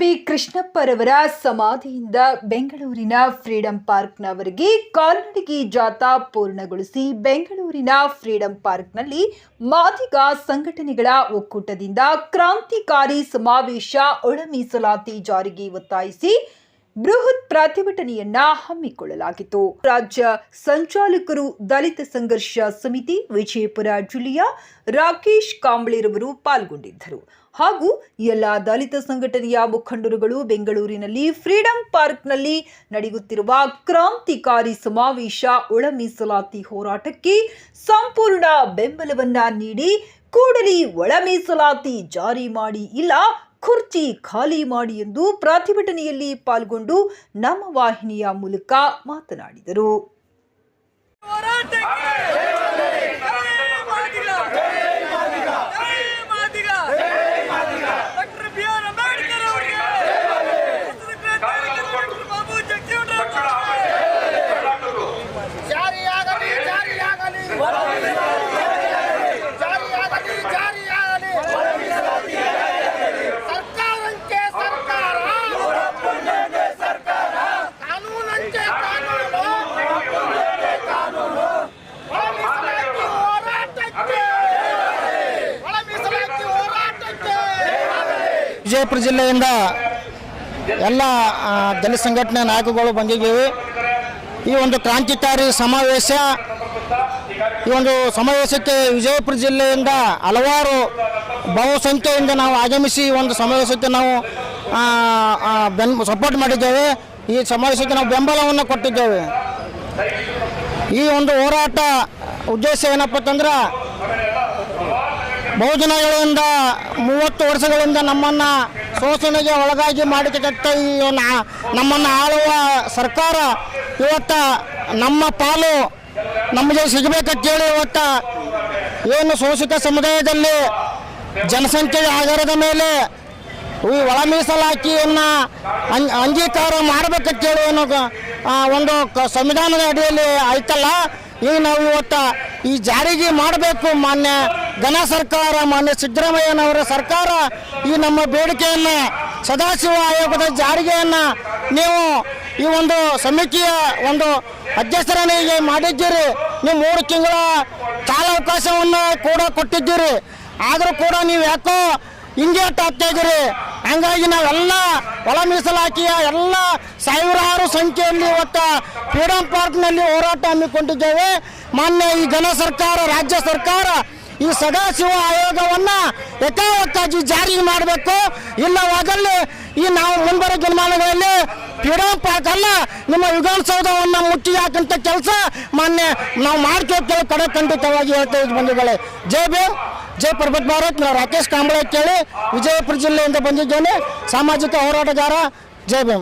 B ಕೃಷ್ಣಪ್ಪರವರ ಸಮಾಧಿಯಿಂದ ಬೆಂಗಳೂರಿನ freedom ಪಾರ್ಕ್ನವರೆಗೆ ಕಾಲ್ನಡಿಗೆ ಜಾಥಾ ಪೂರ್ಣಗೊಳಿಸಿ ಬೆಂಗಳೂರಿನ ಫ್ರೀಡಂ ಪಾರ್ಕ್ನಲ್ಲಿ ಮಾದಿಗ ಸಂಘಟನೆಗಳ ಒಕ್ಕೂಟದಿಂದ ಕ್ರಾಂತಿಕಾರಿ ಸಮಾವೇಶ ಒಳ ಮೀಸಲಾತಿ ಜಾರಿಗೆ ಒತ್ತಾಯಿಸಿ ಬೃಹತ್ ಪ್ರತಿಭಟನೆಯನ್ನ ಹಮ್ಮಿಕೊಳ್ಳಲಾಗಿತ್ತು. ರಾಜ್ಯ ಸಂಚಾಲಕರು ದಲಿತ ಸಂಘರ್ಷ ಸಮಿತಿ ವಿಜಯಪುರ ಜಿಲ್ಲೆಯ ರಾಕೇಶ್ ಕಾಂಬ್ಳೆರವರು ಪಾಲ್ಗೊಂಡಿದ್ದರು. ಹಾಗೂ ಎಲ್ಲ ದಲಿತ ಸಂಘಟನೆಯ ಮುಖಂಡರುಗಳು ಬೆಂಗಳೂರಿನಲ್ಲಿ ಫ್ರೀಡಂ ಪಾರ್ಕ್ನಲ್ಲಿ ನಡೆಯುತ್ತಿರುವ ಕ್ರಾಂತಿಕಾರಿ ಸಮಾವೇಶ ಒಳ ಮೀಸಲಾತಿ ಹೋರಾಟಕ್ಕೆ ಸಂಪೂರ್ಣ ಬೆಂಬಲವನ್ನ ನೀಡಿ ಕೂಡಲೇ ಒಳ ಮೀಸಲಾತಿ ಜಾರಿ ಮಾಡಿ ಇಲ್ಲ ಕುರ್ಚಿ ಖಾಲಿ ಮಾಡಿ ಎಂದು ಪ್ರತಿಭಟನೆಯಲ್ಲಿ ಪಾಲ್ಗೊಂಡು ನಮ್ಮ ವಾಹಿನಿಯ ಮೂಲಕ ಮಾತನಾಡಿದರು. ಹೋರಾಟಕ್ಕೆ ಜೈ ಮಾದಿಗ! ಜೈ Madiga! Doctor B R Ambedkar ಅವರಿಗೆ ಹೆಸರು ಕ್ರಾಂತಿಕಾರಿ ಡಾಕ್ಟರ್ ಬಾಬು ಜಗಜೀವನರಾಮ್ ಅವರಿಗೆ ಜಾರಿಯಾಗಲಿ ಜಾರಿಯಾಗಲಿ ಜಾರಿಯಾಗಲಿ ಜಾರಿಯಾಗಲಿ ಸರ್ಕಾರಕ್ಕೆ ಸರ್ಕಾರ ಕಾನೂನಂತೆ ಕಾನೂನು ಒಳ ಮೀಸಲಾತಿ ಹೋರಾಟಕ್ಕೆ ಒಳ ಮೀಸಲಾತಿ ಹೋರಾಟಕ್ಕೆ ವಿಜಯಪುರ ಜಿಲ್ಲೆಯಿಂದ ಎಲ್ಲ ದಲಿತ ಸಂಘಟನೆ ನಾಯಕಗಳು ಬಂದಿದ್ದೀವಿ. ಈ ಒಂದು ಕ್ರಾಂತಿಕಾರಿ ಸಮಾವೇಶ, ಈ ಒಂದು ಸಮಾವೇಶಕ್ಕೆ ವಿಜಯಪುರ ಜಿಲ್ಲೆಯಿಂದ ಹಲವಾರು ಬಹುಸಂಖ್ಯೆಯಿಂದ ನಾವು ಆಗಮಿಸಿ ಈ ಒಂದು ಸಮಾವೇಶಕ್ಕೆ ನಾವು ಬೆನ್ ಸಪೋರ್ಟ್ ಮಾಡಿದ್ದೇವೆ. ಈ ಸಮಾವೇಶಕ್ಕೆ ನಾವು ಬೆಂಬಲವನ್ನು ಕೊಟ್ಟಿದ್ದೇವೆ. ಈ ಒಂದು ಹೋರಾಟ ಉದ್ದೇಶ ಏನಪ್ಪ ಅಂತಂದ್ರೆ ಬಹುದಿನಗಳಿಂದ ಮೂವತ್ತು ವರ್ಷಗಳಿಂದ ನಮ್ಮನ್ನು ಶೋಷಣೆಗೆ ಒಳಗಾಗಿ ಮಾಡಿಕೊಟ್ಟ ಈ ನಮ್ಮನ್ನು ಆಳುವ ಸರ್ಕಾರ ಇವತ್ತ ನಮ್ಮ ಪಾಲು ನಮಗೆ ಸಿಗಬೇಕಂತೇಳಿ ಇವತ್ತ ಏನು ಶೋಷಿತ ಸಮುದಾಯದಲ್ಲಿ ಜನಸಂಖ್ಯೆಯ ಆಧಾರದ ಮೇಲೆ ಈ ಒಳ ಮೀಸಲಾಕಿಯನ್ನು ಅಂ- ಅಂಗೀಕಾರ ಮಾಡಬೇಕಂತೇಳಿ ಏನು ಒಂದು ಸಂವಿಧಾನದ ಅಡಿಯಲ್ಲಿ ಆಯ್ತಲ್ಲ. ಈಗ ನಾವು ಇವತ್ತು ಈ ಜಾರಿಗೆ ಮಾಡಬೇಕು ಮಾನ್ಯ ಘನ ಸರ್ಕಾರ, ಮಾನ್ಯ ಸಿದ್ದರಾಮಯ್ಯನವರ ಸರ್ಕಾರ ಈ ನಮ್ಮ ಬೇಡಿಕೆಯನ್ನು, ಸದಾಶಿವ ಆಯೋಗದ ಜಾರಿಗೆಯನ್ನು ನೀವು ಈ ಒಂದು ಸಮಿತಿಯ ಒಂದು ಅಧ್ಯಕ್ಷರನಿಗೆ ಮಾಡಿದ್ದೀರಿ. ನೀವು ಮೂರು ತಿಂಗಳ ಕಾಲಾವಕಾಶವನ್ನು ಕೂಡ ಕೊಟ್ಟಿದ್ದೀರಿ. ಆದರೂ ಕೂಡ ನೀವು ಯಾಕೋ ಹಿಂಗೆ ಆಗ್ತಾ ಇದ್ದೀರಿ. ಹಂಗಾಗಿ ನಾವೆಲ್ಲ ಒಳ ಮೀಸಲಾಕಿಯ ಎಲ್ಲ ಸಾವಿರಾರು ಸಂಖ್ಯೆಯಲ್ಲಿ ಇವತ್ತು ಫ್ರೀಡಂ ಪಾರ್ಕ್ನಲ್ಲಿ ಹೋರಾಟ ಹಮ್ಮಿಕೊಂಡಿದ್ದೇವೆ. ಮಾನ್ಯ ಈ ಘನ ಸರ್ಕಾರ, ರಾಜ್ಯ ಸರ್ಕಾರ ಈ ಸದಾಶಿವ ಆಯೋಗವನ್ನು ಯಥಾವತ್ತಾಗಿ ಜಾರಿ ಮಾಡಬೇಕು. ಇಲ್ಲವಾದಲ್ಲಿ ಈ ನಾವು ಮುಂಬರುವ ದಿನಮಾನಗಳಲ್ಲಿ ಫ್ರೀಡಂ ಪಾರ್ಕ್ ಅಲ್ಲ ನಿಮ್ಮ ವಿಧಾನಸೌಧವನ್ನು ಮುಚ್ಚಿ ಹಾಕಂತ ಕೆಲಸ ಮಾನ್ಯ ನಾವು ಮಾಡ್ಕೊಳ್ತೇವೆ ಕಡೆ ಖಂಡಿತವಾಗಿ ಹೇಳ್ತಾ ಇದ್ದು ಬಂಧುಗಳೇ. ಜೈ ಭೀಮ್, ಜೈ ಪರ್ವತ್ ಭಾರತ್. ನಾವು ರಾಕೇಶ್ ಕಾಂಬಳೆ ಕೇಳಿ ವಿಜಯಪುರ ಜಿಲ್ಲೆಯಿಂದ ಬಂದಿದ್ದೇನೆ. ಸಾಮಾಜಿಕ ಹೋರಾಟಗಾರ, ಜೈ